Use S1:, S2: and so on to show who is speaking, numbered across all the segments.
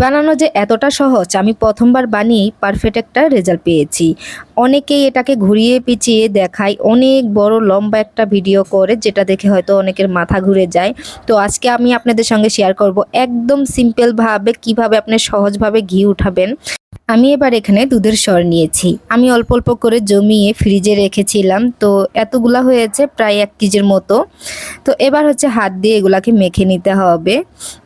S1: বানানো যে এতটা সহজ, আমি প্রথমবার বানিয়েই পারফেক্ট একটা রেজাল্ট পেয়েছি। অনেকেই এটাকে ঘুরিয়ে পিছিয়ে দেখায়, অনেক বড় লম্বা একটা ভিডিও করে, যেটা দেখে হয়তো অনেকের মাথা ঘুরে যায়। তো আজকে আমি আপনাদের সঙ্গে শেয়ার করব একদম সিম্পলভাবে কীভাবে আপনি সহজভাবে ঘি উঠাবেন। আমি এবার এখানে দুধের স্বর নিয়েছি। আমি অল্প অল্প করে জমিয়ে ফ্রিজে রেখেছিলাম, তো এতগুলা হয়েছে প্রায় এক কেজির মতো। তো এবার হচ্ছে হাত দিয়ে এগুলাকে মেখে নিতে হবে।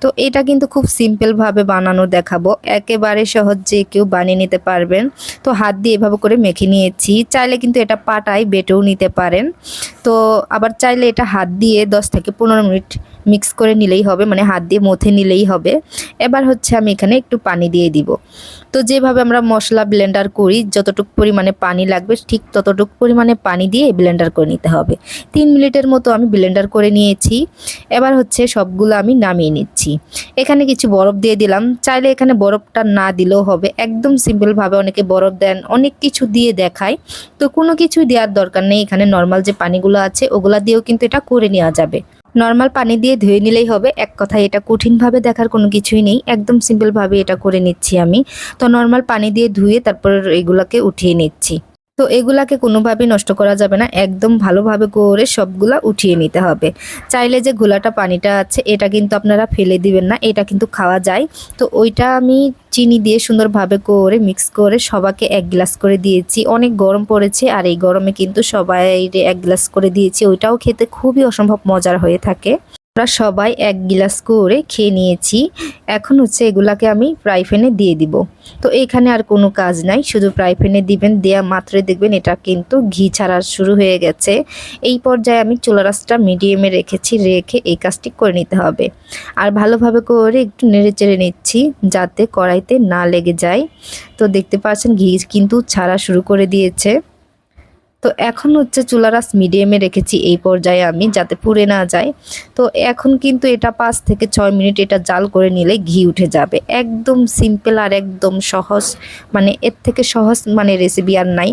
S1: তো এটা কিন্তু খুব সিম্পলভাবে বানানো দেখাবো। একেবারে সহজ যে কেউ বানিয়ে নিতে পারবেন। তো হাত দিয়ে এভাবে করে মেখে নিয়েছি। চাইলে কিন্তু এটা পাটায় বেটেও নিতে পারেন। তো আবার চাইলে এটা হাত দিয়ে 10 থেকে পনেরো মিনিট মিক্স করে নিলেই হবে মানে হাত দিয়ে মথে নিলেই হবে। এবার হচ্ছে আমি এখানে একটু পানি দিয়ে দিব। তো যেভাবে আমরা মশলা ব্লেন্ডার করি, যতটুকু পরিমাণে পানি লাগবে, ঠিক ততটুকু পরিমাণে পানি দিয়ে ব্লেন্ডার করে নিতে হবে। তিন মিনিটের মতো আমি ব্লেন্ডার করে নিয়েছি। এবার হচ্ছে সবগুলো আমি নামিয়ে নিচ্ছি। এখানে কিছু বরফ দিয়ে দিলাম। চাইলে এখানে বরফটা না দিলেও হবে। একদম সিম্পলভাবে অনেকে বরফ দেন, অনেক কিছু দিয়ে দেখায়। তো কোনো কিছুই দেওয়ার দরকার নেই। এখানে নর্মাল যে পানিগুলো আছে, ওগুলা দিয়েও কিন্তু এটা করে নেওয়া যাবে। নর্মাল পানি দিয়ে ধুয়ে নিলেই হবে। এক কথায় এটা কঠিনভাবে দেখার কোনো কিছুই নেই। একদম সিম্পলভাবে এটা করে নিচ্ছি আমি। তো নর্মাল পানি দিয়ে ধুয়ে তারপর এগুলোকে উঠিয়ে নিচ্ছি। তো এগুলাকে কোনোভাবেই নষ্ট করা যাবে না। একদম ভালোভাবে করে সবগুলা উঠিয়ে নিতে হবে। চাইলে যে ঘোলাটা পানিটা আছে, এটা কিন্তু আপনারা ফেলে দিবেন না, এটা কিন্তু খাওয়া যায়। তো ওইটা আমি চিনি দিয়ে সুন্দরভাবে করে মিক্স করে সবাইকে এক গ্লাস করে দিয়েছি। অনেক গরম পড়েছে আর এই গরমে কিন্তু সবাই এক গ্লাস করে দিয়েছি। ওইটাও খেতে খুবই অসম্ভব মজার হয়ে থাকে। আমরা সবাই এক গিলাস করে খেয়ে নিয়েছি। এখন হচ্ছে এগুলাকে আমি ফ্রাই প্যানে দিয়ে দিব। তো এখানে আর কোনো কাজ নাই, শুধু ফ্রাই প্যানে দিবেন, দেয়া মাত্রে দেখবেন এটা কিন্তু ঘি ছাড়া শুরু হয়ে গেছে। এই পর্যায়ে আমি চুলা রাসটা মিডিয়ামে রেখেছি, রেখে এই কাজটি করে নিতে হবে। আর ভালোভাবে করে একটু নেড়ে চেড়ে নিচ্ছি, যাতে কড়াইতে না লেগে যায়। তো দেখতে পাচ্ছেন, ঘি কিন্তু ছাড়া শুরু করে দিয়েছে। তো এখন হচ্ছে চুলারাস মিডিয়ামে রেখেছি এই পর্যায়ে আমি, যাতে পুড়ে না যায়। তো এখন কিন্তু এটা পাঁচ থেকে ছয় মিনিট এটা জাল করে নিলে ঘি উঠে যাবে। একদম সিম্পল আর একদম সহজ মানে এর থেকে সহজ মানে রেসিপি আর নাই।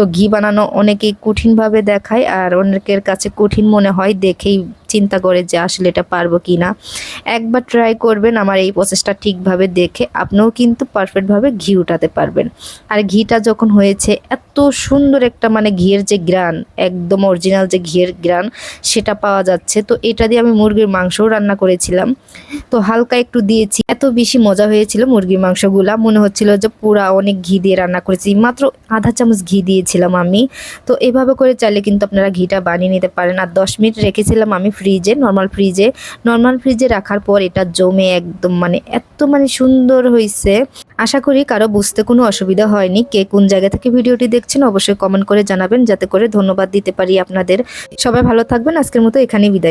S1: তো ঘি বানানো অনেকেই কঠিনভাবে দেখায় আর অনেকের কাছে কঠিন মনে হয়, দেখেই চিন্তা করে যে আসলে এটা পারব কি না একবার ট্রাই করবেন, আমার এই প্রসেসটা ঠিকভাবে দেখে আপনিও কিন্তু পারফেক্টভাবে ঘি উঠাতে পারবেন। আর ঘিটা যখন হয়েছে, এত সুন্দর একটা মানে ঘিয়ের যে গ্রান, একদম অরিজিনাল যে ঘিয়ের গ্রান, সেটা পাওয়া যাচ্ছে। তো এটা দিয়ে আমি মুরগির মাংসও রান্না করেছিলাম। তো হালকা একটু দিয়েছি। এত বেশি মজা হয়েছিল মুরগির মাংসগুলা। মনে হচ্ছিল যে পুরা অনেক ঘি দিয়ে রান্না করেছি। মাত্র আধা চামচ ঘি দিয়েছিলাম আমি। তো এভাবে করে চাইলে কিন্তু আপনারা ঘিটা বানিয়ে নিতে পারেন। আর দশ মিনিট রেখেছিলাম আমি ফ্রিজে নর্মাল ফ্রিজে নর্মাল ফ্রিজে রাখার পর এটা জমে একদম মানে এত মানে সুন্দর হয়েছে আশা করি কারও বুঝতে কোনো অসুবিধা হয়নি। কে কোন জায়গা থেকে ভিডিওটি দেখছেন অবশ্যই কমেন্ট করে জানাবেন। যাতে করে ধন্যবাদ দিতে পারি আপনাদের। সবাই ভালো থাকবেন। আজকের মতো এখানেই বিদায়।